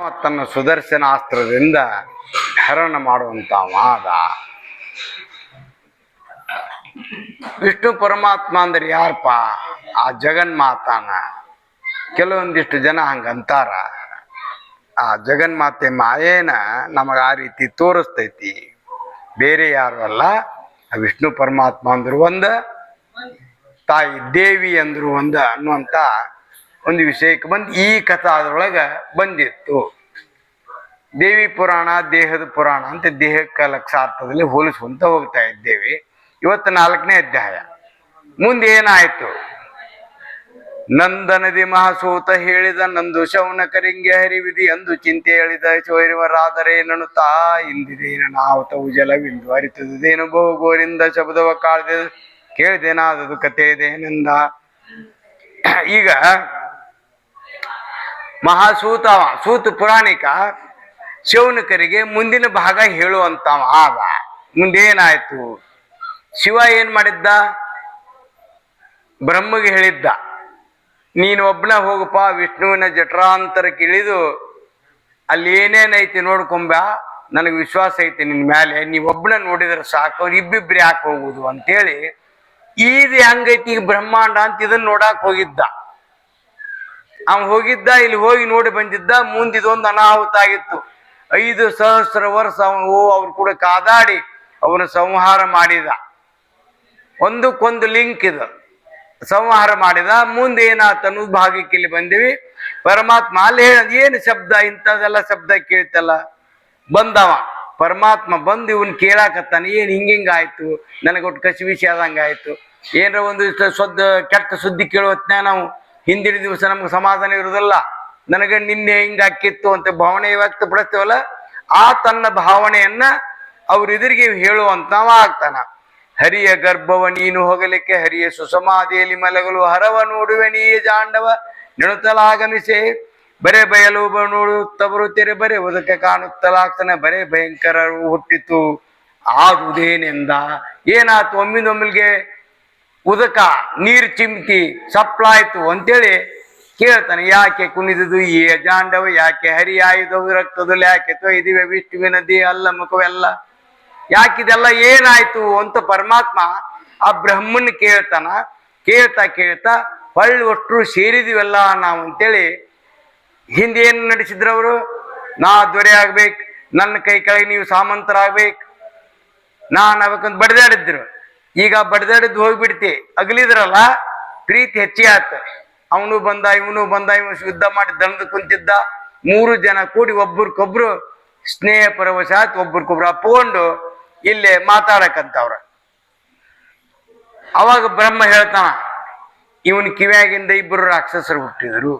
ತನ್ನ ಸುದರ್ಶನ ಅಸ್ತ್ರದಿಂದ ಹರಣ ಮಾಡುವಂತ ಮಾದ ವಿಷ್ಣು ಪರಮಾತ್ಮ ಅಂದ್ರೆ ಯಾರಪ್ಪ? ಆ ಜಗನ್ಮಾತಾನ. ಕೆಲವೊಂದಿಷ್ಟು ಜನ ಹಂಗಂತಾರ. ಆ ಜಗನ್ಮಾತೆ ಮಾಯೇನ ನಮಗ ಆ ರೀತಿ ತೋರಿಸ್ತೈತಿ. ಬೇರೆ ಯಾರು ಅಲ್ಲ ವಿಷ್ಣು ಪರಮಾತ್ಮ ಅಂದ್ರು ಒಂದ, ತಾಯಿ ದೇವಿ ಅಂದ್ರು ಒಂದ ಅನ್ನುವಂತ ಒಂದು ವಿಷಯಕ್ಕೆ ಬಂದು ಈ ಕಥಾ ಅದರೊಳಗೆ ಬಂದಿತ್ತು. ದೇವಿ ಪುರಾಣ, ದೇಹದ ಪುರಾಣ ಅಂತ ದೇಹಕ್ಕೆ ಲಕ್ಷಾರ್ಥದಲ್ಲಿ ಹೋಲಿಸುವಂತ ಹೋಗ್ತಾ ಇದ್ದೇವೆ. ಇವತ್ತು ನಾಲ್ಕನೇ ಅಧ್ಯಾಯ. ಮುಂದೆ ಏನಾಯ್ತು? ನಂದನದಿ ಮಹಾಸೂತ ಹೇಳಿದ, ನಂದು ಶೌನ ಕರಿಂಗೆ ಹರಿವಿದಿ ಎಂದು ಚಿಂತೆ ಹೇಳಿದ ಚೋರಿವರಾದರೆ ತಾ ಇಂದಿದೇನ ನಾವು ಜಲವಿಂದು ಅರಿತದೇನು ಗೋರಿಂದ ಶಬ್ದವ ಕಾಳ್ದೆ ಕೇಳಿದೇನಾದದು ಕಥೆ ಇದೇನೆಂದ ಈಗ ಮಹಾಸೂತವ, ಸೂತ ಪುರಾಣಿಕ ಶಿವನಕರಿಗೆ ಮುಂದಿನ ಭಾಗ ಹೇಳುವಂತವ ಆಗ. ಮುಂದೇನಾಯ್ತು? ಶಿವ ಏನ್ ಮಾಡಿದ್ದ? ಬ್ರಹ್ಮಗೆ ಹೇಳಿದ್ದ, ನೀನು ಒಬ್ಬನ ಹೋಗಪ್ಪ ವಿಷ್ಣುವಿನ ಜಠರಾಂತರಕ್ಕೆ ಇಳಿದು ಅಲ್ಲಿ ಏನೇನೈತಿ ನೋಡ್ಕೊಂಬ, ನನಗೆ ವಿಶ್ವಾಸ ಐತಿ ನಿನ್ ಮೇಲೆ ನೀವ್ ಒಬ್ಬನ ನೋಡಿದ್ರೆ ಸಾಕು, ಅವ್ರು ಇಬ್ಬಿಬ್ರು ಯಾಕೆ ಹೋಗುದು ಅಂತೇಳಿ, ಈದ್ ಹೆಂಗೈತಿ ಬ್ರಹ್ಮಾಂಡ ಅಂತ ಇದನ್ನ ನೋಡಾಕ್ ಹೋಗಿದ್ದ. ಅವ ಹೋಗಿದ್ದ, ಇಲ್ಲಿ ಹೋಗಿ ನೋಡಿ ಬಂದಿದ್ದ, ಮುಂದಿದೊಂದು ಅನಾಹುತ ಆಗಿತ್ತು. ಐದು ಸಹಸ್ರ ವರ್ಷ ಅವನು ಅವ್ರ ಕೂಡ ಕಾದಾಡಿ ಅವನ ಸಂಹಾರ ಮಾಡಿದ. ಒಂದಕ್ಕೊಂದು ಲಿಂಕ್ ಇದು. ಸಂಹಾರ ಮಾಡಿದ, ಮುಂದೆ ಏನಾತ ಅನ್ನೋದು ಭಾಗಕ್ಕೆ ಇಲ್ಲಿ ಬಂದಿವಿ. ಪರಮಾತ್ಮ ಅಲ್ಲಿ ಹೇಳ ಏನು ಶಬ್ದ ಇಂಥದೆಲ್ಲ ಶಬ್ದ ಕೇಳ್ತಲ್ಲ. ಬಂದವ. ಪರಮಾತ್ಮ ಬಂದು ಇವನ್ ಕೇಳಾಕತ್ತಾನೆ, ಏನ್ ಹಿಂಗಿಂಗ ಆಯ್ತು? ನನಗೊಟ್ಟು ಆದಂಗ ಆಯ್ತು ಏನಾರ ಒಂದು ಸೊದ್ದ ಕೆಟ್ಟ ಸುದ್ದಿ ಕೇಳೋ ನಾವು ಹಿಂದಿನ ದಿವಸ ನಮ್ಗೆ ಸಮಾಧಾನ ಇರುವುದಿಲ್ಲ. ನನಗೆ ನಿನ್ನೆ ಹಿಂಗ ಅಕ್ಕಿತ್ತು ಅಂತ ಭಾವನೆ ವ್ಯಕ್ತಪಡಿಸ್ತೇವಲ್ಲ, ಆ ತನ್ನ ಭಾವನೆಯನ್ನ ಅವ್ರ ಎದುರಿಗೆ ಹೇಳುವಂತವ ಆಗ್ತಾನ. ಹರಿಯ ಗರ್ಭವ ನೀನು ಹೋಗಲಿಕ್ಕೆ, ಹರಿಯ ಸುಸಮಾಧಿಯಲ್ಲಿ ಮಲಗಲು ಹರವ ನೋಡುವೆ ನೀಯ ಜಾಂಡವ ನೆಣುತ್ತಲಾಗಮಿಸೆ ಬರೇ ಬಯಲು ನೋಡುತ್ತ ತೆರೆ ಬರೇ ಉದಕ ಕಾಣುತ್ತಲಾಗ್ತಾನೆ, ಬರೇ ಭಯಂಕರ ಹುಟ್ಟಿತು. ಆದುದೇನೆಂದ ಏನಾತು ಒಮ್ಮಿಂದೊಮ್ಮಿಲ್ಗೆ ಉದಕ, ನೀರು ಚಿಮ್ತಿ ಸಪ್ಲಾಯ್ತು ಅಂತೇಳಿ ಕೇಳ್ತಾನೆ, ಯಾಕೆ ಕುಣಿದುದು ಈ ಜಾಂಡವ? ಯಾಕೆ ಹರಿ ಆಯುಧವು ರಕ್ತದಲ್ಲಿ ಯಾಕೆ ತೊಯ್ದಿವೆ? ವಿಷ್ಣುವಿನ ನದಿ ಅಲ್ಲ ಮುಖವೆಲ್ಲ. ಯಾಕಿದೆಲ್ಲ ಏನಾಯ್ತು? ಅಂತ ಪರಮಾತ್ಮ ಆ ಬ್ರಹ್ಮನ್ ಕೇಳ್ತಾನ. ಕೇಳ್ತಾ ಕೇಳ್ತಾ ಹೊಳ್ಳಿ ಒಟ್ಟರು ಸೇರಿದಿವೆಲ್ಲ ನಾವು ಅಂತೇಳಿ ಹಿಂದೆ ಏನು ನಡೆಸಿದ್ರು ಅವರು ನಾ ದೊರೆ ಆಗ್ಬೇಕು, ನನ್ನ ಕೈ ಕೆಳಗೆ ನೀವು ಸಾಮಂತರಾಗ್ಬೇಕು, ನಾನು ಅವಕ್ಕಂತ ಬಡ್ದಾಡಿದ್ರು. ಈಗ ಬಡ್ದಾಡಿದ್ ಹೋಗ್ಬಿಡ್ತಿ. ಅಗಲಿದ್ರಲ್ಲ, ಪ್ರೀತಿ ಹೆಚ್ಚಿ ಆತ. ಅವನು ಬಂದ, ಇವನು ಬಂದ, ಇವನು ಯುದ್ಧ ಮಾಡಿ ದಣದ ಕುಂತಿದ್ದ. ಮೂರು ಜನ ಕೂಡಿ ಒಬ್ರಿಗೊಬ್ರು ಸ್ನೇಹ ಪರವಶಾತ್, ಒಬ್ರಿಗೊಬ್ರು ಅಪ್ಕೊಂಡು ಇಲ್ಲೇ ಮಾತಾಡಕಂತವ್ರ ಅವಾಗ ಬ್ರಹ್ಮ ಹೇಳ್ತಾನ, ಇವನ್ ಕಿವ್ಯಾಗಿಂದ ಇಬ್ಬರು ರಾಕ್ಷಸರು ಹುಟ್ಟಿದ್ರು.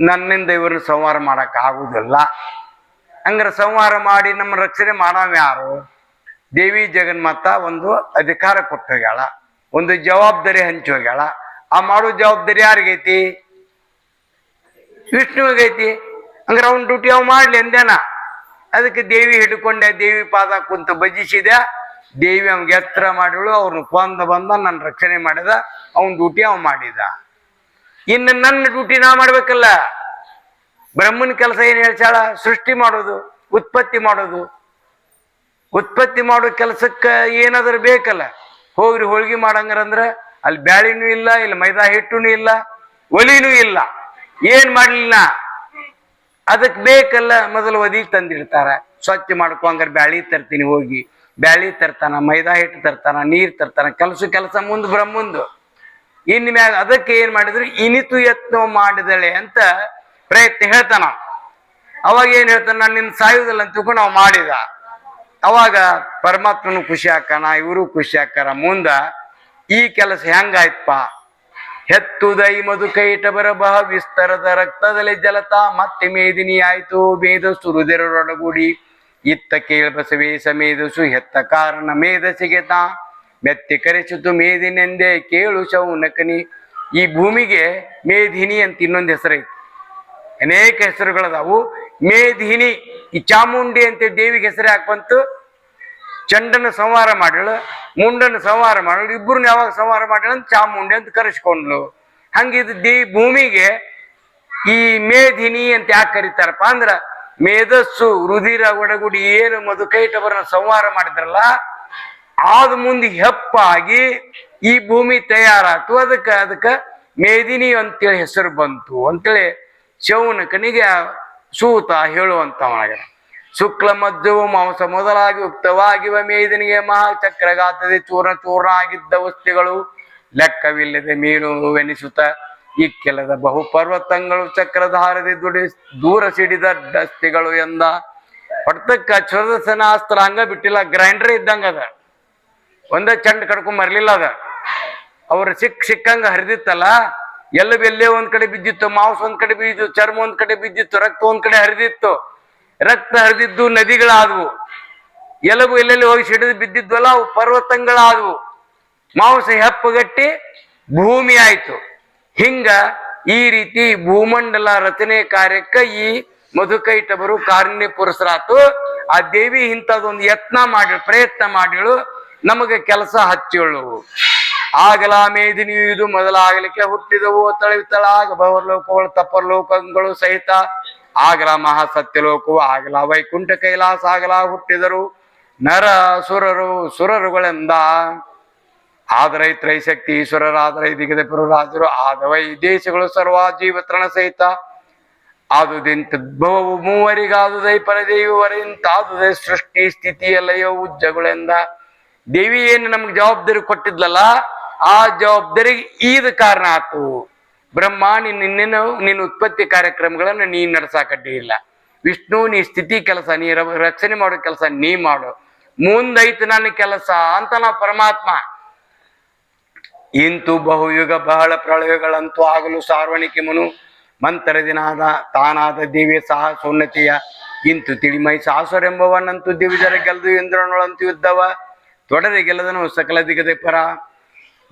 ನನ್ನಿಂದ ಇವ್ರನ್ನ ಸಂಹಾರ ಮಾಡಕ್ ಆಗುದಿಲ್ಲ ಹಂಗಾರ ಸಂಹಾರ ಮಾಡಿ ನಮ್ಮ ರಕ್ಷಣೆ ಮಾಡವ ಯಾರು ದೇವಿ ಜಗನ್ಮಾತ ಒಂದು ಅಧಿಕಾರ ಕೊಟ್ಟು ಹೋಗ್ಯಾಳ ಒಂದು ಜವಾಬ್ದಾರಿ ಹಂಚಿ ಹೋಗ್ಯಾಳ ಆ ಮಾಡೋ ಜವಾಬ್ದಾರಿ ಯಾರಿಗೈತಿ? ವಿಷ್ಣುವಿಗೈತಿ. ಹಂಗಾರೆ ಅವ್ನ ಡ್ಯೂಟಿ ಅವ್ ಮಾಡ್ಲಿ ಅಂದೇನ ಅದಕ್ಕೆ ದೇವಿ ಹಿಡ್ಕೊಂಡೆ, ದೇವಿ ಪಾದ ಕುಂತು ಭಜಿಸಿದ. ದೇವಿ ಅವ್ನಿಗೆ ಎತ್ತರ ಮಾಡಿಳು ಅವ್ರನ್ನ ಕೊಂದ ಬಂದ ನನ್ನ ರಕ್ಷಣೆ ಮಾಡಿದ, ಅವನ ಡ್ಯೂಟಿ ಅವ್ ಮಾಡಿದ. ಇನ್ನು ನನ್ನ ಡ್ಯೂಟಿ ನಾ ಮಾಡ್ಬೇಕಲ್ಲ. ಬ್ರಹ್ಮನ ಕೆಲಸ ಏನು ಹೇಳ್ತಾಳ ಸೃಷ್ಟಿ ಮಾಡೋದು, ಉತ್ಪತ್ತಿ ಮಾಡೋದು. ಉತ್ಪತ್ತಿ ಮಾಡೋ ಕೆಲಸಕ್ಕೆ ಏನಾದ್ರೂ ಬೇಕಲ್ಲ. ಹೋಗ್ರಿ, ಹೋಳ್ಗಿ ಮಾಡಂಗ್ರಂದ್ರ ಅಲ್ಲಿ ಬ್ಯಾಳಿನೂ ಇಲ್ಲ, ಇಲ್ಲಿ ಮೈದಾ ಹಿಟ್ಟುನು ಇಲ್ಲ, ಒಲಿನೂ ಇಲ್ಲ. ಏನ್ ಮಾಡ್ಲಿಲ್ಲ ಅದಕ್ಕೆ ಬೇಕಲ್ಲ, ಮೊದಲು ಒದಿ ತಂದಿಡ್ತಾರ. ಸ್ವಚ್ಛ ಮಾಡ್ಕೊ, ಹಂಗಾರೆ ಬ್ಯಾಳಿ ತರ್ತೀನಿ, ಹೋಗಿ. ಬ್ಯಾಳಿ ತರ್ತಾನ, ಮೈದಾ ಹಿಟ್ಟು ತರ್ತಾನ, ನೀರ್ ತರ್ತಾನ, ಕೆಲಸ ಕೆಲಸ ಮುಂದ್ ಬ್ರಹ್ಮಂದು ಇನ್ ಮ್ಯಾಗ ಅದಕ್ಕೆ ಏನ್ ಮಾಡಿದ್ರು, ಇನಿತು ಯತ್ನ ಮಾಡಿದಳೆ ಅಂತ ಪ್ರಯತ್ನ ಹೇಳ್ತಾನ. ಅವಾಗ ಏನ್ ಹೇಳ್ತಾನ, ನಾನು ನಿನ್ನ ಸಾಯುವುದಿಲ್ಲ ಅಂತ ತಿಳ್ಕೊಂಡು ನಾವು ಮಾಡಿದ. ಅವಾಗ ಪರಮಾತ್ಮನು ಖುಷಿ ಹಾಕನ ಇವರು ಖುಷಿ ಹಾಕಾರ ಮುಂದ ಈ ಕೆಲಸ ಹೆಂಗಾಯ್ತಪ್ಪ? ಹೆತ್ತುದೈ ಮಧು ಕೈಟ ಬರಬಹ ವಿಸ್ತರದ ರಕ್ತದಲ್ಲಿ ಜಲತ, ಮತ್ತೆ ಮೇದಿನಿ ಆಯ್ತು ಮೇಧ ಸುರುದಿರೊಡಗೂಡಿ ಇತ್ತ ಕೇಳ್ಬಸವೇ ಸಮೇಧಸು ಹೆತ್ತ ಕಾರಣ ಮೇಧಸಿಗೆ ತಾ. ಮೆತ್ತಿ ಕರೆಸಿತು ಮೇದಿನೆಂದೇ ಕೇಳು ಶೌನಕನಿ. ಈ ಭೂಮಿಗೆ ಮೇಧಿನಿ ಅಂತ ಇನ್ನೊಂದು ಹೆಸರೈತಿ. ಅನೇಕ ಹೆಸರುಗಳದಾವು. ಮೇಧಿನಿ ಈ ಚಾಮುಂಡಿ ಅಂತ ದೇವಿಗೆ ಹೆಸರೇ ಯಾಕೆ ಬಂತು? ಚಂಡನ ಸಂಹಾರ ಮಾಡಳು ಮುಂಡನ ಸಂಹಾರ ಮಾಡಳು ಇಬ್ಬರನ್ನ ಯಾವಾಗ ಸಂಹಾರ ಮಾಡಳು ಅಂತ ಚಾಮುಂಡಿ ಅಂತ ಕರೆಸ್ಕೊಂಡ್ಲು ಹಂಗಿದ್ದು ದೇವಿ ಭೂಮಿಗೆ ಈ ಮೇಧಿನಿ ಅಂತ ಯಾಕೆ ಕರೀತಾರಪ್ಪ ಅಂದ್ರ, ಮೇಧಸ್ಸು, ರುಧಿರ, ಒಡಗುಡಿ, ಏನು ಮಧುಕೈಟವರನ್ನ ಸಂಹಾರ ಮಾಡಿದ್ರಲ್ಲ, ಆದ ಮುಂದೆ ಹೆಪ್ಪಾಗಿ ಈ ಭೂಮಿ ತಯಾರಾತು. ಅದಕ್ಕೆ ಅದಕ್ಕೆ ಮೇದಿನಿ ಅಂತೇಳಿ ಹೆಸರು ಬಂತು. ಅಂತೇಳಿ ಶೌನಕನಿಗೆ ಸೂತ ಹೇಳುವಂತವನಾಗ ಶುಕ್ಲ ಮಧ್ಯವು ಮಾಂಸ ಮೊದಲಾಗಿ ಉಕ್ತವಾಗಿವ ಮೇದಿನಿಗೆ ಮಹಾಚಕ್ರಗಾತದೆ ಚೂರ್ಣ ಚೂರ್ಣ ಆಗಿದ್ದ ವಸ್ತುಗಳು ಲೆಕ್ಕವಿಲ್ಲದೆ ಮೀನುವೆನಿಸುತ್ತ ಇಕ್ಕೆಲದ ಬಹು ಪರ್ವತಗಳು ಚಕ್ರಧಾರದೆ ದುಡಿ ದೂರ ಸಿಡಿದ ಡಸ್ತಿಗಳು ಎಂದ. ಹೊಡ್ತಕ್ಕ ಅಸ್ತ್ರ ಹಂಗ ಬಿಟ್ಟಿಲ್ಲ, ಗ್ರೈಂಡರ್ ಇದ್ದಂಗ ಅದ. ಒಂದೇ ಚಂಡ್ ಕಡ್ಕೊಂಡ್ ಮರ್ಲಿಲ್ಲ ಅದ. ಅವ್ರ ಸಿಕ್ ಸಿಕ್ಕಂಗ ಹರಿದಿತ್ತಲ್ಲ ಎಲ್ಲ ಬೆಲ್ಲೆ ಒಂದ್ ಕಡೆ ಬಿದ್ದಿತ್ತು, ಮಾಂಸ ಒಂದ್ ಕಡೆ ಬಿದ್ದಿತ್ತು, ಚರ್ಮ ಒಂದ್ ಕಡೆ ಬಿದ್ದಿತ್ತು, ರಕ್ತ ಒಂದ್ ಕಡೆ ಹರಿದಿತ್ತು. ರಕ್ತ ಹರಿದಿದ್ದು ನದಿಗಳಾದವು. ಎಲಬು ಎಲ್ಲೆಲ್ಲಿ ಹೋಗಿ ಸಿಡಿದು ಬಿದ್ದಿದ್ವಲ್ಲ, ಅವು ಪರ್ವತಗಳಾದವು. ಮಾಂಸ ಹೆಪ್ಪುಗಟ್ಟಿ ಭೂಮಿ ಆಯ್ತು. ಹಿಂಗ ಈ ರೀತಿ ಭೂಮಂಡಲ ರಚನೆ ಕಾರ್ಯಕ್ಕ ಈ ಮಧುಕೈಟಬರು ಕಾರುಣ್ಯ ಪುರುಷರಾತು ಆ ದೇವಿ ಇಂಥದೊಂದು ಯತ್ನ ಮಾಡಿ ಪ್ರಯತ್ನ ಮಾಡಿಳು, ನಮಗೆ ಕೆಲಸ ಹಚ್ಚಿಳು. ಆಗಲ ಮೇದಿನಿಯು ಇದು ಮೊದಲಾಗಲಿಕ್ಕೆ ಹುಟ್ಟಿದವು ತಳವಿತಳಾಗ ಭವರ್ಲೋಕಗಳು ತಪ್ಪರ್ಲೋಕಗಳು ಸಹಿತ. ಆಗಲ ಮಹಾಸತ್ಯಲೋಕವು ಆಗಲ ವೈಕುಂಠ ಕೈಲಾಸ, ಆಗಲ ಹುಟ್ಟಿದರು ನರ ಸುರರು, ಸುರರುಗಳೆಂದ. ಆದರೆ ತ್ರೈಶಕ್ತಿ ಈಶ್ವರರಾದರೆ ದಿಗದ ರಾಜರು, ಆದವೈ ದೇಶಗಳು ಸರ್ವ ಜೀವತ್ರಣ ಸಹಿತ. ಆದುದಿಂತದ್ಭವವು ಮೂವರಿಗಾದುದೈ ಪರದೇವರಿಂತಾದುದೈ ಸೃಷ್ಟಿ ಸ್ಥಿತಿ ಲಯವು ಉಜ್ಜಗಳೆಂದ. ದೇವಿ ಏನು ನಮ್ಗೆ ಜವಾಬ್ದಾರಿ ಕೊಟ್ಟಿದ್ಲಲ್ಲ ಆ ಜವಾಬ್ದಾರಿಗೆ ಈದ್ ಕಾರಣ ಆತು. ಬ್ರಹ್ಮ ನಿನ್ನ ನಿನ್ನ ಉತ್ಪತ್ತಿ ಕಾರ್ಯಕ್ರಮಗಳನ್ನ ನೀ ನಡ್ಸಾಕಡ್ಡಿ ಇಲ್ಲ. ವಿಷ್ಣು, ನೀ ಸ್ಥಿತಿ ಕೆಲಸ, ನೀ ರಕ್ಷಣೆ ಮಾಡೋ ಕೆಲಸ ನೀ ಮಾಡು. ಮುಂದೈತು ನನ್ನ ಕೆಲಸ ಅಂತ ನಾವು ಪರಮಾತ್ಮ. ಇಂತು ಬಹುಯುಗ ಬಹಳ ಪ್ರಳಯಗಳಂತೂ ಆಗಲು ಸಾರ್ವಣಿಕಮನು ಮಂತರ ದಿನಾದ ತಾನಾದ ದೇವಿ ಸಹ ಸೋನ್ನತಿಯ ಇಂತು ತಿಳಿಮೈ ಸಾಸುರೆಂಬವನಂತೂ ದೇವಿದರ ಗೆಲ್ದು ಇಂದ್ರನೊಳಂತೂ ಯುದ್ಧವ ತೊಡದೆ ಗೆಲ್ಲದನು ಸಕಲ ದಿಗದೆ ಪರ.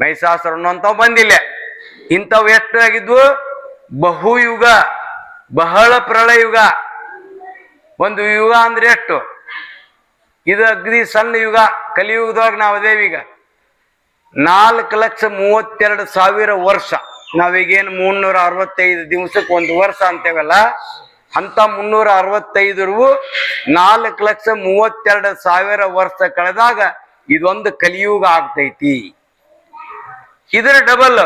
ಮೈಸಾಸುರನು ಅಂತ ಬಂದಿಲ್ಲ. ಇಂಥವು ಎಷ್ಟು ಆಗಿದ್ವು? ಬಹುಯುಗ, ಬಹಳ ಪ್ರಳಯುಗ ಒಂದು ಯುಗ ಅಂದ್ರೆ ಎಷ್ಟು? ಇದು ಅಗ್ದಿ ಸಣ್ಣ ಯುಗ, ಕಲಿಯುಗದೊಳಗೆ ನಾವು ಅದೇವೀಗ ನಾಲ್ಕು ಲಕ್ಷ ಮೂವತ್ತೆರಡು ಸಾವಿರ ವರ್ಷ. ನಾವೀಗೇನು ಮುನ್ನೂರ ಅರವತ್ತೈದು ದಿವಸಕ್ಕೆ ಒಂದು ವರ್ಷ ಅಂತೇವಲ್ಲ ಅಂತ ಮುನ್ನೂರ ಅರವತ್ತೈದರು ನಾಲ್ಕು ಲಕ್ಷ ಮೂವತ್ತೆರಡು ಸಾವಿರ ವರ್ಷ ಕಳೆದಾಗ ಇದೊಂದು ಕಲಿಯುಗ ಆಗ್ತೈತಿ. ಇದರ ಡಬಲ್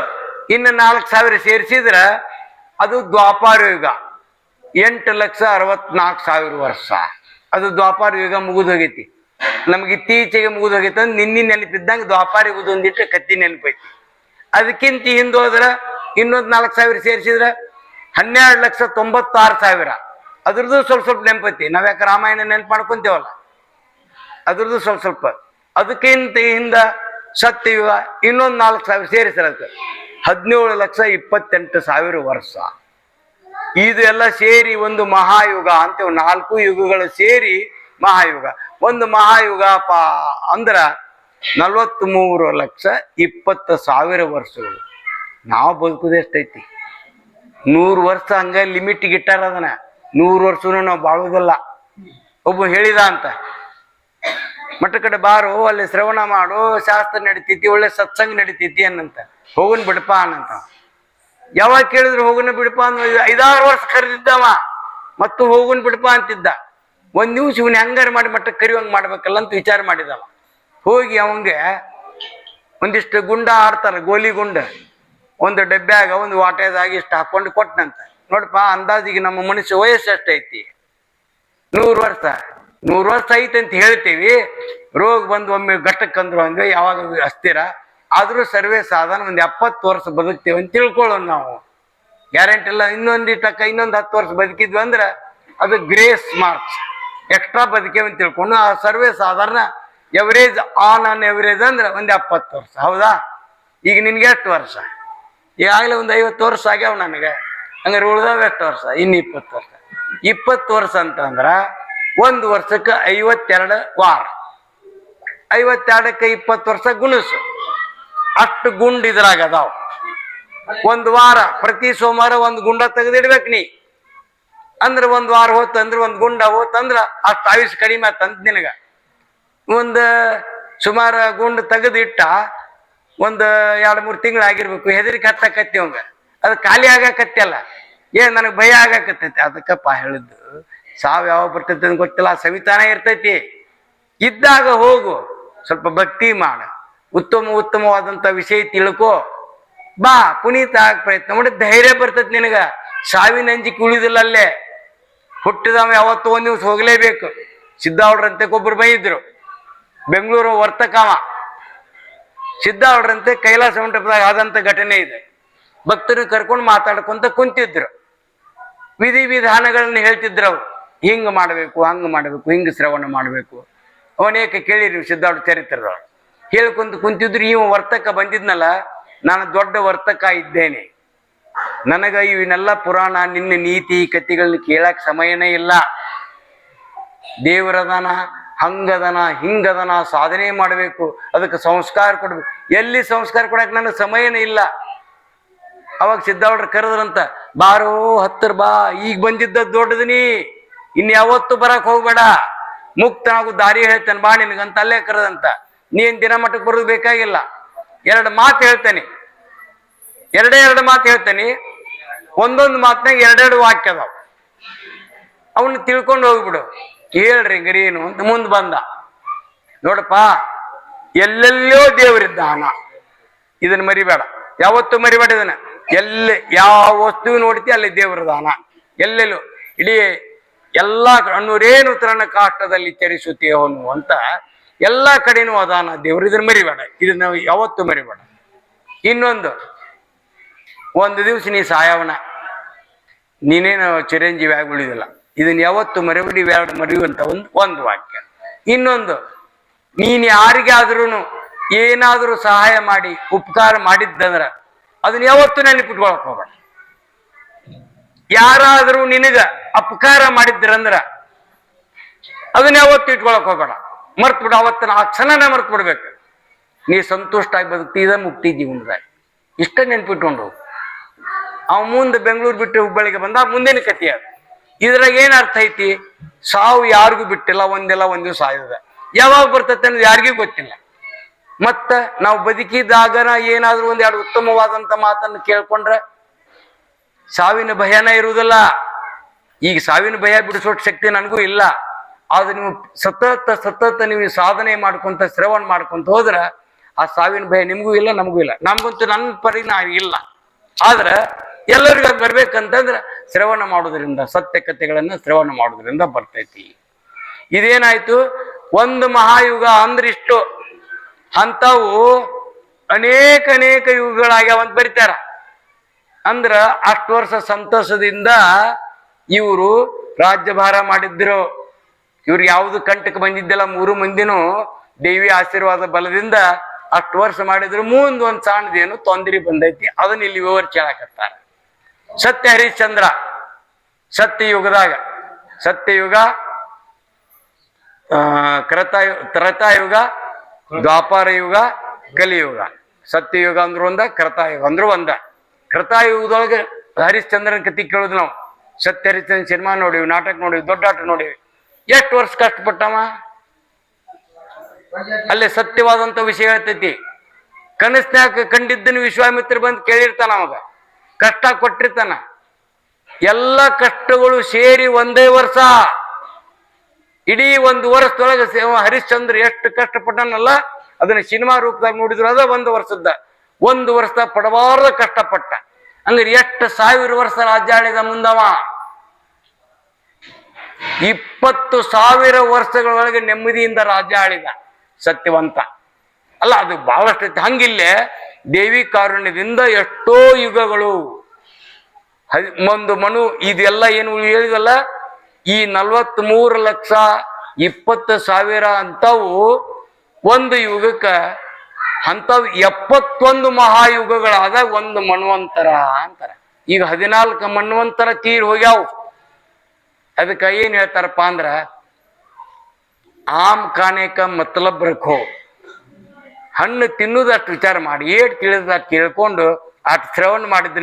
ಇನ್ನು ನಾಲ್ಕು ಸಾವಿರ ಸೇರಿಸಿದ್ರ ಅದು ದ್ವಾಪಾರ ಯುಗ ಎಂಟು ಲಕ್ಷ ಅರವತ್ನಾಲ್ಕು ಸಾವಿರ ವರ್ಷ. ಅದು ದ್ವಾಪಾರ ಯುಗ ಮುಗಿದೋಗೈತಿ. ನಮ್ಗೆ ಇತ್ತೀಚೆಗೆ ಮುಗಿದೋಗೈತೆ ಅಂದ್ರೆ ನಿನ್ನೆ ನೆನಪಿದ್ದಂಗೆ ದ್ವಾಪಾರ ಯುಗದ ಒಂದಿಟ್ಟು ಕತ್ತಿ ನೆನಪೈತಿ. ಅದಕ್ಕಿಂತ ಹಿಂದೆ ಹೋದ್ರ ಇನ್ನೊಂದು ನಾಲ್ಕು ಸಾವಿರ ಸೇರಿಸಿದ್ರ ಹನ್ನೆರಡು ಲಕ್ಷ ತೊಂಬತ್ತಾರು ಸಾವಿರ. ಅದ್ರದ್ದು ಸ್ವಲ್ಪ ಸ್ವಲ್ಪ ನೆನಪೈತಿ. ನಾವ್ಯಾಕೆ ರಾಮಾಯಣ ನೆನಪು ಮಾಡ್ಕೊಂತೇವಲ್ಲ? ಅದ್ರದ್ದು ಸ್ವಲ್ಪ ಸ್ವಲ್ಪ. ಅದಕ್ಕಿಂತ ಹಿಂದ ಸತ್ಯಯುಗ ಇನ್ನೊಂದು ನಾಲ್ಕು ಸಾವಿರ ಸೇರಿಸ್ರ ಅದಕ್ಕೆ. ಹದಿನೇಳು ಲಕ್ಷ ಇಪ್ಪತ್ತೆಂಟು ಸಾವಿರ ವರ್ಷ. ಇದು ಎಲ್ಲ ಸೇರಿ ಒಂದು ಮಹಾಯುಗ ಅಂತ ನಾಲ್ಕು ಯುಗಗಳು ಸೇರಿ ಮಹಾಯುಗ. ಒಂದು ಮಹಾಯುಗ ಪಾ ಅಂದ್ರ ನಲವತ್ತ್ ಮೂರು ಲಕ್ಷ ಇಪ್ಪತ್ತು ಸಾವಿರ ವರ್ಷಗಳು. ನಾವು ಬದುಕುದು ಎಷ್ಟೈತಿ? ನೂರು ವರ್ಷ ಹಂಗ ಲಿಮಿಟ್ ಇಟ್ಟಾರ ಅದನ್ನ. ನೂರು ವರ್ಷನೂ ನಾವು ಬಾಳುವುದಿಲ್ಲ ಒಬ್ಬ ಹೇಳಿದ ಅಂತ. ಮಠ ಕಡೆ ಬಾರು, ಅಲ್ಲಿ ಶ್ರವಣ ಮಾಡು, ಶಾಸ್ತ್ರ ನಡಿತೈತಿ, ಒಳ್ಳೆ ಸತ್ಸಂಗ ನಡಿತೈತಿ ಅನ್ನಂತ. ಹೋಗುನ್ ಬಿಡಪ್ಪ ಅನ್ನಂತ. ಯಾವಾಗ ಕೇಳಿದ್ರು ಹೋಗುನ ಬಿಡಪ್ಪ ಅನ್ನೋ ಐದಾರು ವರ್ಷ ಕರೆದಿದ್ದವ, ಮತ್ತು ಹೋಗುನ್ ಬಿಡಪ್ಪ ಅಂತಿದ್ದ. ಒಂದ್ ನಿಮಿಷ ಇವನ್ ಹೆಂಗಾರ ಮಾಡಿ ಮಟ್ಟ ಕರಿವಂಗ್ ಮಾಡ್ಬೇಕಲ್ಲ ಅಂತ ವಿಚಾರ ಮಾಡಿದವ. ಹೋಗಿ ಅವಂಗೆ ಒಂದಿಷ್ಟು ಗುಂಡ ಆಡ್ತಾರ, ಗೋಲಿ ಗುಂಡ. ಒಂದು ಡಬ್ಬ್ಯಾಗ ಒಂದು ವಾಟೆದಾಗ ಇಷ್ಟು ಹಾಕೊಂಡು ಕೊಟ್ಟನಂತ ನೋಡಪ್ಪ, ಅಂದಾಜಿಗೆ ನಮ್ಮ ಮನುಷ್ಯ ವಯಸ್ಸು ಎಷ್ಟೈತಿ? ನೂರು ವರ್ಷ. ನೂರು ವರ್ಷ ಐತೆ ಅಂತ ಹೇಳ್ತೀವಿ. ರೋಗ ಬಂದು ಒಮ್ಮೆ ಘಟ್ಟಕ್ಕಂದ್ರು ಹಂಗೆ, ಯಾವಾಗ ಅಸ್ಥಿರ. ಆದರೂ ಸರ್ವೇ ಸಾಧಾರಣ ಒಂದು ಎಪ್ಪತ್ತು ವರ್ಷ ಬದುಕ್ತೇವೆ ಅಂತ ತಿಳ್ಕೊಳ್ಳೋಣ ನಾವು. ಗ್ಯಾರಂಟಿ ಇಲ್ಲ. ಇನ್ನೊಂದು ಟಕ್ಕ ಇನ್ನೊಂದು ಹತ್ತು ವರ್ಷ ಬದುಕಿದ್ವಿ ಅಂದ್ರೆ ಅದು ಗ್ರೇಸ್ ಮಾರ್ಕ್ಸ್ ಎಕ್ಸ್ಟ್ರಾ ಬದುಕೇವೆ ಅಂತ ತಿಳ್ಕೊಂಡು ಆ ಸರ್ವೇ ಸಾಧಾರಣ ಎವರೇಜ್ ಆನ್ ಆನ್ ಎವರೇಜ್ ಅಂದ್ರೆ ಒಂದು ಎಪ್ಪತ್ತು ವರ್ಷ. ಹೌದಾ? ಈಗ ನಿನ್ಗೆ ಎಷ್ಟು ವರ್ಷ? ಈಗಾಗಲೇ ಒಂದು ಐವತ್ತು ವರ್ಷ ಆಗ್ಯಾವ ನನಗೆ. ಹಂಗಾರೆ ಉಳ್ದಾವ ಎಷ್ಟು ವರ್ಷ? ಇನ್ನು ಇಪ್ಪತ್ತು ವರ್ಷ. ಇಪ್ಪತ್ತು ವರ್ಷ ಅಂತಂದ್ರ ಒಂದು ವರ್ಷಕ್ಕೆ ಐವತ್ತೆರಡು ವಾರ. ಐವತ್ತೆರಡಕ್ಕೆ ಇಪ್ಪತ್ತು ವರ್ಷ ಗುಣಸು. ಅಷ್ಟು ಗುಂಡ್ ಇದ್ರಾಗ ಅದಾವ ಒಂದು ವಾರ, ಪ್ರತಿ ಸೋಮವಾರ ಒಂದು ಗುಂಡ ತೆಗೆದಿಡ್ಬೇಕು ನೀ. ಅಂದ್ರೆ ಒಂದು ವಾರ ಹೋತಂದ್ರೆ ಒಂದು ಗುಂಡ ಹೋತಂದ್ರ ಅಷ್ಟು ಆಯುಷ್ ಕಡಿಮೆ ಆತಂತ ನಿನಗ. ಒಂದು ಸುಮಾರು ಗುಂಡು ತೆಗೆದಿಟ್ಟ ಒಂದು ಎರಡು ಮೂರು ತಿಂಗಳು ಆಗಿರ್ಬೇಕು, ಹೆದರಿಕೆ ಹತ್ತಕತ್ತಿ ಅವಂಗ. ಅದು ಖಾಲಿ ಆಗಾಕತ್ತಲ್ಲ ಏನ್ ನನಗೆ ಭಯ ಆಗಾಕತ್ತೈತಿ? ಅದಕ್ಕಪ್ಪ ಹೇಳಿದ್ದು. ಸಾವು ಯಾವ ಬರ್ತೈತೆ ಅಂತ ಗೊತ್ತಿಲ್ಲ ಸವಿತಾನ ಇರ್ತೈತಿ. ಇದ್ದಾಗ ಹೋಗು, ಸ್ವಲ್ಪ ಭಕ್ತಿ ಮಾಡು. ಉತ್ತಮ ಉತ್ತಮವಾದಂಥ ವಿಷಯ ತಿಳ್ಕೊ. ಬಾ, ಪುನೀತ ಆಗ ಪ್ರಯತ್ನ ಮಾಡಿ, ಧೈರ್ಯ ಬರ್ತೈತಿ ನಿನಗ. ಸಾವಿನ ಅಂಜಿಕೆ ಉಳಿದಿಲ್ಲ ಅಲ್ಲೇ. ಹುಟ್ಟಿದವ ಯಾವತ್ತು ಒಂದು ದಿವ್ಸ ಹೋಗ್ಲೇಬೇಕು. ಸಿದ್ಧಾವುಡ್ರಂತೆ ಒಬ್ಬರು ಬೈದ್ರು. ಬೆಂಗಳೂರು ವರ್ತಕಾಮ ಸಿದ್ದಾವ್ರಂತೆ ಕೈಲಾಸ ಮಂಟಪದಾಗ ಆದಂಥ ಘಟನೆ ಇದೆ. ಭಕ್ತರು ಕರ್ಕೊಂಡು ಮಾತಾಡ್ಕೊಂತ ಕುಂತಿದ್ರು. ವಿಧಿ ವಿಧಾನಗಳನ್ನ ಹೇಳ್ತಿದ್ರು ಅವ್ರು. ಹಿಂಗ್ ಮಾಡಬೇಕು, ಹಂಗೆ ಮಾಡಬೇಕು, ಹಿಂಗೆ ಶ್ರವಣ ಮಾಡಬೇಕು. ಅವನೇಕ ಕೇಳಿರಿ ಸಿದ್ಧಾರ್ಥ ಚರಿತ್ರದವ್ರು ಹೇಳ್ಕೊಂತ ಕುಂತಿದ್ರು, ಇವ ವರ್ತಕ ಬಂದಿದ್ನಲ್ಲ, ನಾನು ದೊಡ್ಡ ವರ್ತಕ ಇದ್ದೇನೆ. ನನಗ ಇವನ್ನೆಲ್ಲ ಪುರಾಣ, ನಿನ್ನ ನೀತಿ ಕಥೆಗಳನ್ನ ಕೇಳಕ್ ಸಮಯನೇ ಇಲ್ಲ. ದೇವರದನ, ಹಂಗದನ, ಹಿಂಗದನ ಸಾಧನೆ ಮಾಡಬೇಕು, ಅದಕ್ಕೆ ಸಂಸ್ಕಾರ ಕೊಡ್ಬೇಕು. ಎಲ್ಲಿ ಸಂಸ್ಕಾರ ಕೊಡಕ್ ನನಗೆ ಸಮಯನೇ ಇಲ್ಲ. ಅವಾಗ ಸಿದ್ದಾವಡ್ರ ಕರೆದ್ರಂತ, ಬಾರೋ ಹತ್ತರ ಬಾ, ಈಗ ಬಂದಿದ್ದ ದೊಡ್ಡದನಿ ಇನ್ ಯಾವತ್ತು ಬರಕ್ ಹೋಗ್ಬೇಡ. ಆಗು ದಾರಿ ಹೇಳ್ತೇನೆ, ಬಾ ನಿನಗಂತ ಅಲ್ಲೇ ಕರೆದಂತ. ನೀನ್ ದಿನ ಮಟ್ಟಕ್ಕೆ ಬರೋದು ಬೇಕಾಗಿಲ್ಲ. ಎರಡು ಮಾತು ಹೇಳ್ತೇನೆ. ಎರಡೇ ಎರಡು ಮಾತು ಹೇಳ್ತೇನೆ. ಒಂದೊಂದು ಮಾತಿನಾಗ ಎರಡೆರಡು ವಾಕ್ಯ ಅದಾವ. ಅವನ್ನ ತಿಳ್ಕೊಂಡು ಹೋಗ್ಬಿಡು. ಹೇಳ್ರಿ ಗರೀನು ಅಂತ ಮುಂದೆ ಬಂದ. ನೋಡಪ್ಪ ಎಲ್ಲೆಲ್ಲೋ ದೇವರಿದ್ದಾನ. ಇದನ್ನ ಮರಿಬೇಡ. ಯಾವತ್ತೂ ಮರಿಬೇಡ ಇದನ್ನ. ಎಲ್ಲಿ, ಯಾವ ವಸ್ತು ನೋಡ್ತಿ ಅಲ್ಲಿ ದೇವರದಾನ ಎಲ್ಲೆಲ್ಲೋ. ಇಡೀ ಎಲ್ಲ ಅನ್ನೂರೇನು ತರಣ ಕಾಷ್ಟದಲ್ಲಿ ಚರಿಸುತ್ತೀಯವನು ಅಂತ ಎಲ್ಲ ಕಡೆನೂ ಅದಾನ ದೇವರು. ಇದನ್ನ ಮರಿಬೇಡ. ಇದನ್ನ ಯಾವತ್ತೂ ಮರಿಬೇಡ. ಇನ್ನೊಂದು, ಒಂದು ದಿವಸ ನೀ ಸಾಯವನ. ನೀನೇನು ಚಿರಂಜೀವಿ ಆಗಿ ಉಳಿದಿಲ್ಲ ಇದನ್ನ ಯಾವತ್ತು ಮರಿಬೇಡಿ ಎರಡು ಮರಿಯುವಂತ ಒಂದು ಒಂದು ವಾಕ್ಯ. ಇನ್ನೊಂದು, ನೀನ್ ಯಾರಿಗಾದ್ರೂ ಏನಾದರೂ ಸಹಾಯ ಮಾಡಿ, ಉಪಕಾರ ಮಾಡಿದ್ದಂದ್ರ ಅದನ್ನ ಯಾವತ್ತು ನೆನಪಿಟ್ಕೊಳಕ್ ಹೋಗ್ಬೇಡ. ಯಾರಾದರೂ ನಿನಗ ಅಪಕಾರ ಮಾಡಿದ್ರಂದ್ರ ಅದನ್ನ ಯಾವತ್ತು ಇಟ್ಕೊಳಕ್ ಹೋಗ್ಬೇಡ. ಮರ್ತ್ ಬಿಡ ಅವತ್ತಿನ ಆ ಕ್ಷಣನೇ ಮರ್ತು ಬಿಡ್ಬೇಕು. ನೀ ಸಂತುಷ್ಟ ಆಗಿ ಬದುಕ್ತಿ ಇದ ಮುಕ್ತಿ ಜೀವನದಾಗ. ಇಷ್ಟ ನೆನ್ಪಿಟ್ಕೊಂಡು. ಅವ ಮುಂದೆ ಬೆಂಗಳೂರು ಬಿಟ್ಟು ಹುಬ್ಬಳ್ಳಿಗೆ ಬಂದ ಮುಂದಿನ ಕಥೆ ಇದ್ರಾಗ ಏನ್ ಅರ್ಥ ಐತಿ? ಸಾವು ಯಾರಿಗೂ ಬಿಟ್ಟಿಲ್ಲ, ಒಂದಿಲ್ಲ, ಒಂದ್ ದಿವಸ ಆಯ್ತದ. ಯಾವಾಗ ಬರ್ತೈತೆ ಅನ್ನೋದು ಯಾರಿಗೂ ಗೊತ್ತಿಲ್ಲ. ಮತ್ತ ನಾವು ಬದುಕಿದಾಗನ ಏನಾದ್ರೂ ಒಂದ್ ಎರಡು ಉತ್ತಮವಾದಂತ ಮಾತನ್ನು ಕೇಳ್ಕೊಂಡ್ರೆ ಸಾವಿನ ಭಯನ ಇರುವುದಿಲ್ಲ. ಈಗ ಸಾವಿನ ಭಯ ಬಿಡಿಸೋ ಶಕ್ತಿ ನನಗೂ ಇಲ್ಲ. ಆದ್ರೆ ನೀವು ಸತತ ಸತತ ನೀವು ಸಾಧನೆ ಮಾಡ್ಕೊಂತ, ಶ್ರವಣ ಮಾಡ್ಕೊಂತ ಹೋದ್ರ ಆ ಸಾವಿನ ಭಯ ನಿಮಗೂ ಇಲ್ಲ, ನಮಗೂ ಇಲ್ಲ. ನಮಗಂತೂ ನನ್ನ ಪರಿಣಾಮ ಇಲ್ಲ. ಆದ್ರೆ ಎಲ್ಲರಿಗೂ ಬರ್ಬೇಕಂತಂದ್ರೆ ಶ್ರವಣ ಮಾಡೋದ್ರಿಂದ ಸತ್ಯ ಕಥೆಗಳನ್ನ ಶ್ರವಣ ಮಾಡೋದ್ರಿಂದ ಬರ್ತೈತಿ. ಇದೇನಾಯ್ತು? ಒಂದು ಮಹಾಯುಗ ಅಂದ್ರಿಷ್ಟು ಅಂಥವು ಅನೇಕ ಅನೇಕ ಯುಗಗಳಾಗ್ಯಾವ ಅಂತ ಬರೀತಾರ. ಅಂದ್ರ ಅಷ್ಟು ವರ್ಷ ಸಂತೋಷದಿಂದ ಇವರು ರಾಜ್ಯಭಾರ ಮಾಡಿದ್ರು. ಇವ್ರು ಯಾವುದು ಕಂಟಕ್ಕೆ ಬಂದಿದ್ದಿಲ್ಲ ಮೂರು ಮಂದಿನೂ ದೇವಿ ಆಶೀರ್ವಾದ ಬಲದಿಂದ ಅಷ್ಟು ವರ್ಷ ಮಾಡಿದ್ರು. ಮುಂದ್ ಒಂದ್ ಏನು ತೊಂದರೆ ಬಂದೈತಿ. ಅದನ್ನ ಇಲ್ಲಿ ವಿವರ ಕೇಳಕತ್ತಾರ ಸತ್ಯ ಹರಿಶ್ಚಂದ್ರ ಸತ್ಯಯುಗದಾಗ ಸತ್ಯಯುಗ ಆ, ಕೃತಯು ತ್ರತಾಯುಗ ದ್ವಾಪಾರ ಯುಗ ಕಲಿಯುಗ. ಸತ್ಯಯುಗ ಅಂದ್ರು ಒಂದ ಕೃತಾಯುಗ ಅಂದ್ರು ಒಂದ. ಕೃತಾಯುಗದೊಳಗೆ ಹರಿಶ್ಚಂದ್ರನ ಕತಿ ಕೇಳೋದು ನಾವು. ಸತ್ಯ ಹರಿಶ್ಚಂದ್ರ ಸಿನಿಮಾ ನೋಡಿವಿ, ನಾಟಕ ನೋಡಿವಿ, ದೊಡ್ಡ ಆಟ ನೋಡಿವಿ. ಎಷ್ಟು ವರ್ಷ ಕಷ್ಟಪಟ್ಟವ? ಅಲ್ಲಿ ಸತ್ಯವಾದಂತ ವಿಷಯ ಹೇಳ್ತೈತಿ. ಕನಸ್ನ್ಯಾಗ ಕಂಡಿದ್ದನ್ನು ವಿಶ್ವಾಮಿತ್ರ ಬಂದು ಕೇಳಿರ್ತಾನ ಅವಾಗ. ಕಷ್ಟ ಕೊಟ್ಟಿರ್ತಾನ. ಎಲ್ಲ ಕಷ್ಟಗಳು ಸೇರಿ ಒಂದೇ ವರ್ಷ. ಇಡೀ ಒಂದು ವರ್ಷದೊಳಗೆ ಹರಿಶ್ಚಂದ್ರ ಎಷ್ಟು ಕಷ್ಟಪಟ್ಟನಲ್ಲ, ಅದನ್ನ ಸಿನಿಮಾ ರೂಪದಾಗ ನೋಡಿದ್ರು ಅದ ಒಂದು ವರ್ಷದ ಒಂದು ವರ್ಷ ಪಡಬಾರ್ದ ಕಷ್ಟಪಟ್ಟ. ಅಂದ್ರೆ ಎಷ್ಟು ಸಾವಿರ ವರ್ಷ ರಾಜ್ಯ ಆಳಿದ ಮುಂದವ? ಇಪ್ಪತ್ತು ಸಾವಿರ ವರ್ಷಗಳೊಳಗೆ ನೆಮ್ಮದಿಯಿಂದ ರಾಜ್ಯ ಆಳಿದ ಸತ್ಯವಂತ. ಅಲ್ಲ, ಅದು ಬಹಳಷ್ಟು ಹಂಗಿಲ್ಲೇ ದೇವಿ ಕಾರುಣ್ಯದಿಂದ ಎಷ್ಟೋ ಯುಗಗಳು. ಒಂದು ಮನು, ಇದೆಲ್ಲ ಏನು ಹೇಳಿದಲ್ಲ? ಈ ನಲ್ವತ್ತ್ ಮೂರು ಲಕ್ಷ ಇಪ್ಪತ್ತು ಸಾವಿರ ಅಂತವು ಒಂದು ಯುಗಕ್ಕ ಅಂಥವು ಎಪ್ಪತ್ತೊಂದು ಮಹಾಯುಗಗಳಾದ ಒಂದು ಮನ್ವಂತರ ಅಂತಾರ. ಈಗ ಹದಿನಾಲ್ಕು ಮನ್ವಂತರ ತೀರ್ ಹೋಗ್ಯಾವು. ಅದಕ್ಕೆ ಏನ್ ಹೇಳ್ತಾರಪ್ಪ ಅಂದ್ರ, ಆಮ್ ಕಾನೇಕ ಮತ್ಲಬ್ ರಖೋ. ಹಣ್ಣು ತಿನ್ನುದಷ್ಟು ವಿಚಾರ ಮಾಡಿ, ಏಟ್ ತಿಳಿದ ತಿಳ್ಕೊಂಡು ಅಷ್ಟು ಶ್ರವಣ ಮಾಡಿದ್ರೆ